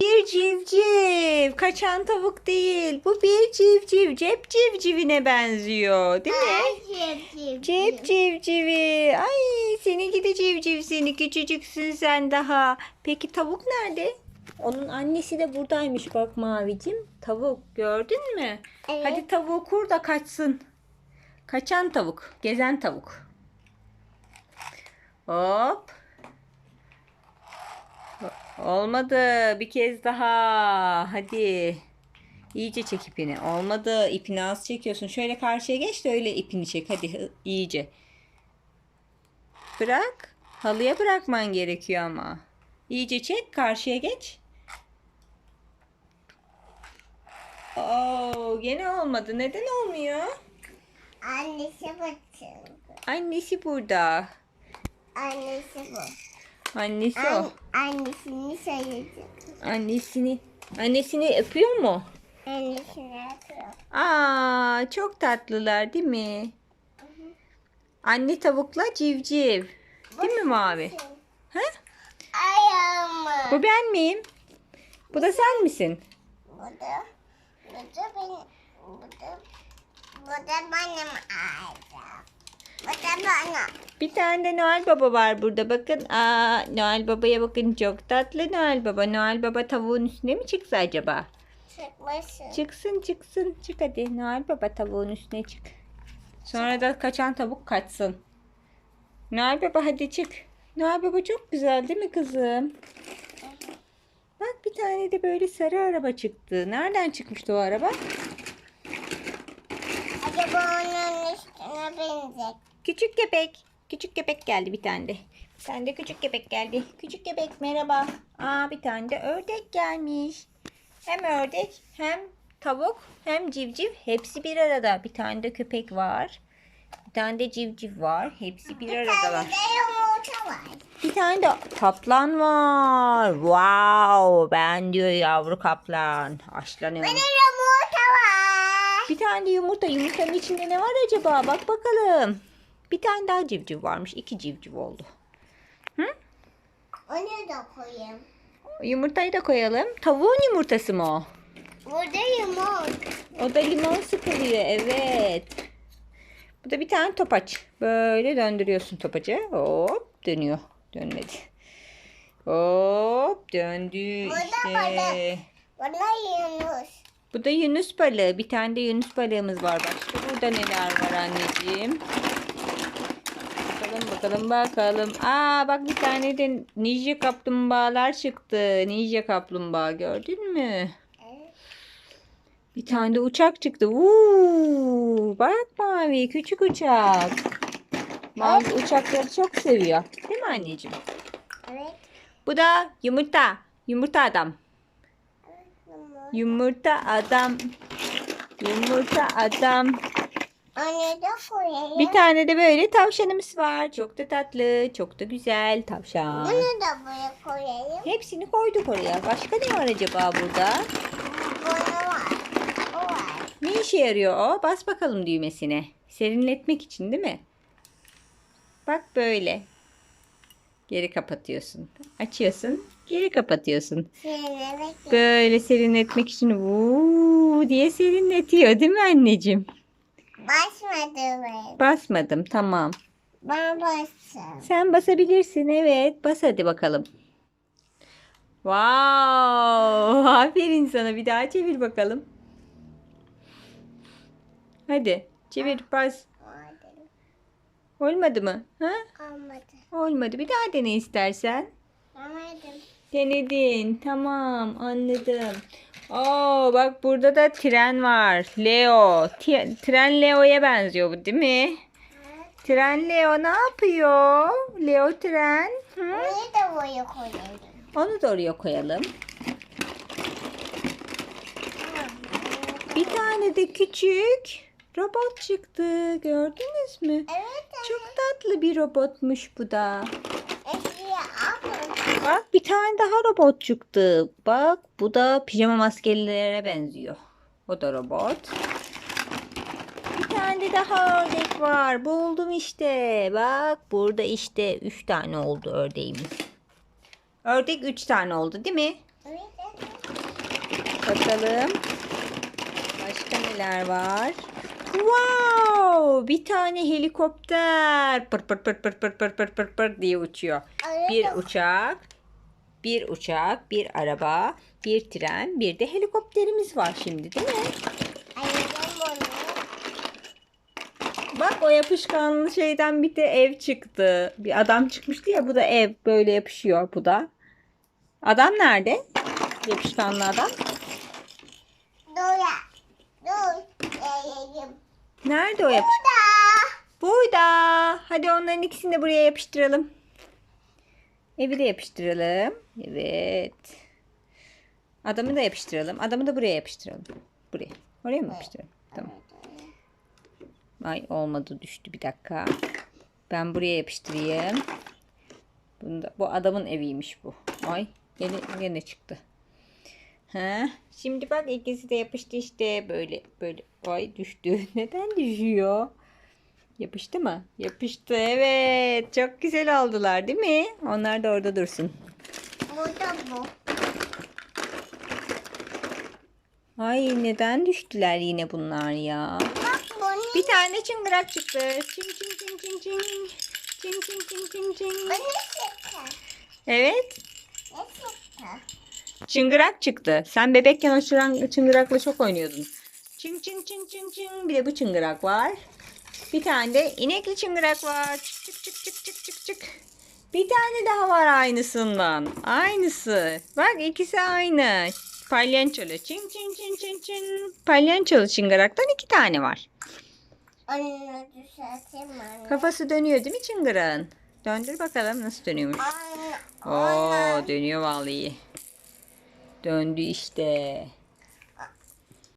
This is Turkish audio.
Bir civciv. Kaçan tavuk değil. Bu bir civciv. Cep civcivine benziyor. Değil mi? Cep civcivi. Ay seninki de civciv seni. Küçücüksün sen daha. Peki tavuk nerede? Onun annesi de buradaymış bak Mavicim. Tavuk gördün mü? Evet. Hadi tavuğu kur da kaçsın. Kaçan tavuk. Gezen tavuk. Hop. Olmadı. Bir kez daha. Hadi. İyice çek ipini. Olmadı. İpini az çekiyorsun. Şöyle karşıya geç de öyle ipini çek. Hadi iyice. Bırak. Halıya bırakman gerekiyor ama. İyice çek. Karşıya geç. Oo, gene olmadı. Neden olmuyor? Annesi bakın. Annesi burada. Annesi bu. Annesi o. An annesini söyleyecek. Annesini. Annesini öpüyor mu? Annesini yapıyor. Aa, çok tatlılar değil mi? Anne tavukla civciv. Değil mi Mavi? Ha? Ayağımı. Bu ben miyim? Bu da sen misin? Bu da, bu da benim, bu da, bu da benim ayağım. Bir tane de Noel Baba var burada. Bakın. Aa, Noel Baba'ya bakın. Çok tatlı Noel Baba. Noel Baba tavuğun üstüne mi çıksa acaba? Çıkmasın. Çıksın çıksın. Çık hadi. Noel Baba tavuğun üstüne çık. Sonra da kaçan tavuk kaçsın. Noel Baba hadi çık. Noel Baba çok güzel değil mi kızım? Bak bir tane de böyle sarı araba çıktı. Nereden çıkmıştı o araba? Acaba onun üstüne benzer. Küçük köpek. Küçük köpek geldi bir tane de. Bir tane de küçük köpek geldi. Küçük köpek merhaba. Aa bir tane de ördek gelmiş. Hem ördek hem tavuk hem civciv hepsi bir arada. Bir tane de köpek var. Bir tane de civciv var. Hepsi bir Bir aradalar. tane de var. Bir tane de kaplan var. Wow ben diyor yavru kaplan. Aslanım. Benim yumurta var. Bir tane de yumurta. Yumurtanın içinde ne var acaba? Bak bakalım. Bir tane daha civciv varmış. İki civciv oldu. Onu da koyayım. Yumurtayı da koyalım. Tavuğun yumurtası mı o? Burada yumurta. O da limon sıkılıyor. Evet. Bu da bir tane topaç. Böyle döndürüyorsun topacı. Hop dönüyor. Dönmedi. Hop döndü Burada işte. Bana yunus. Bu da Yunus balığı. Bir tane de Yunus balığımız var. Başka burada neler var anneciğim? Bakalım bakalım. Aa bak bir tane de ninja kaplumbağalar çıktı. Ninja kaplumbağa gördün mü? Bir tane de uçak çıktı. Uuu, bak mavi küçük uçak. Mavi uçakları çok seviyor. Değil mi anneciğim? Evet. Bu da yumurta. Yumurta adam. Yumurta. Yumurta adam. Yumurta adam. Koyayım. Bir tane de böyle tavşanımız var. Çok da tatlı, çok da güzel tavşan. Bunu da buraya koyayım. Hepsini koyduk oraya. Başka ne var acaba burada? Bunu var. O var. Ne işe yarıyor o? Bas bakalım düğmesine. Serinletmek için değil mi? Bak böyle. Geri kapatıyorsun. Açıyorsun. Geri kapatıyorsun. Seni Böyle serinletmek için vuuu diye serinletiyor değil mi anneciğim? Basmadı ben. Basmadım tamam. Ben bastım. Sen basabilirsin evet. Bas hadi bakalım. Wow! Aferin sana. Bir daha çevir bakalım. Hadi çevir bas. Olmadı mı? Ha? Olmadı. Olmadı. Bir daha dene istersen. Olmadı. Denedin. Tamam anladım. Oo bak burada da tren var. Leo. Ti- tren Leo'ya benziyor bu değil mi? Tren Leo ne yapıyor? Leo tren. Hı? Bunu da buraya koyayım. Onu da oraya koyalım. Bir tane de küçük robot çıktı. Gördünüz mü? Evet. Çok tatlı bir robotmuş bu da. Bir tane daha robot çıktı. Bak bu da pijama maskelilere benziyor. O da robot. Bir tane daha ördek var. Buldum işte. Bak burada işte 3 tane oldu ördeğimiz. Ördek 3 tane oldu değil mi? Evet. evet. Bakalım. Başka neler var? Wow! Bir tane helikopter. Pır pır pır pır pır pır pır pır pır diye uçuyor. Bir uçak, bir uçak, bir araba, bir tren, bir de helikopterimiz var şimdi değil mi? Bak o yapışkanlı şeyden bir de ev çıktı. Bir adam çıkmıştı ya bu da ev böyle yapışıyor bu da. Adam nerede? Yapışkanlı adam. Nerede o yapış? Da. Burada. Hadi onların ikisini de buraya yapıştıralım. Evi de yapıştıralım. Evet. Adamı da yapıştıralım. Adamı da buraya yapıştıralım. Buraya. Oraya mı yapıştıralım? Tamam. Ay olmadı düştü bir dakika. Ben buraya yapıştırayım. Bunda, bu adamın eviymiş bu. Ay yine, yine çıktı. Ha, şimdi bak ikisi de yapıştı işte böyle böyle. Ay düştü. Neden düşüyor? Yapıştı mı? Yapıştı evet. Çok güzel oldular değil mi? Onlar da orada dursun. Bu da bu. Ay neden düştüler yine bunlar ya? Bak bunu. Bir tane çıngırak çıktı. Çing çing çing çing çing. Çing çing çing çing çing. Bu ne çıktı? Evet. Ne çıktı? Çıngırak çıktı. Sen bebekken o çıngırakla çok oynuyordun. Çing çing çing çing çing. Bir de bu çıngırak var. Bir tane de inekli çıngırak var. Çık çık çık çık çık çık çık. Bir tane daha var aynısından. Aynısı. Bak ikisi aynı. Palyançolu. Çing çing çing çing çing. Palyançolu çıngıraktan iki tane var. Onu düzelteyim anne. Kafası dönüyor değil mi çıngırağın? Döndür bakalım nasıl dönüyormuş. Anne. Oo dönüyor vallahi. Döndü işte.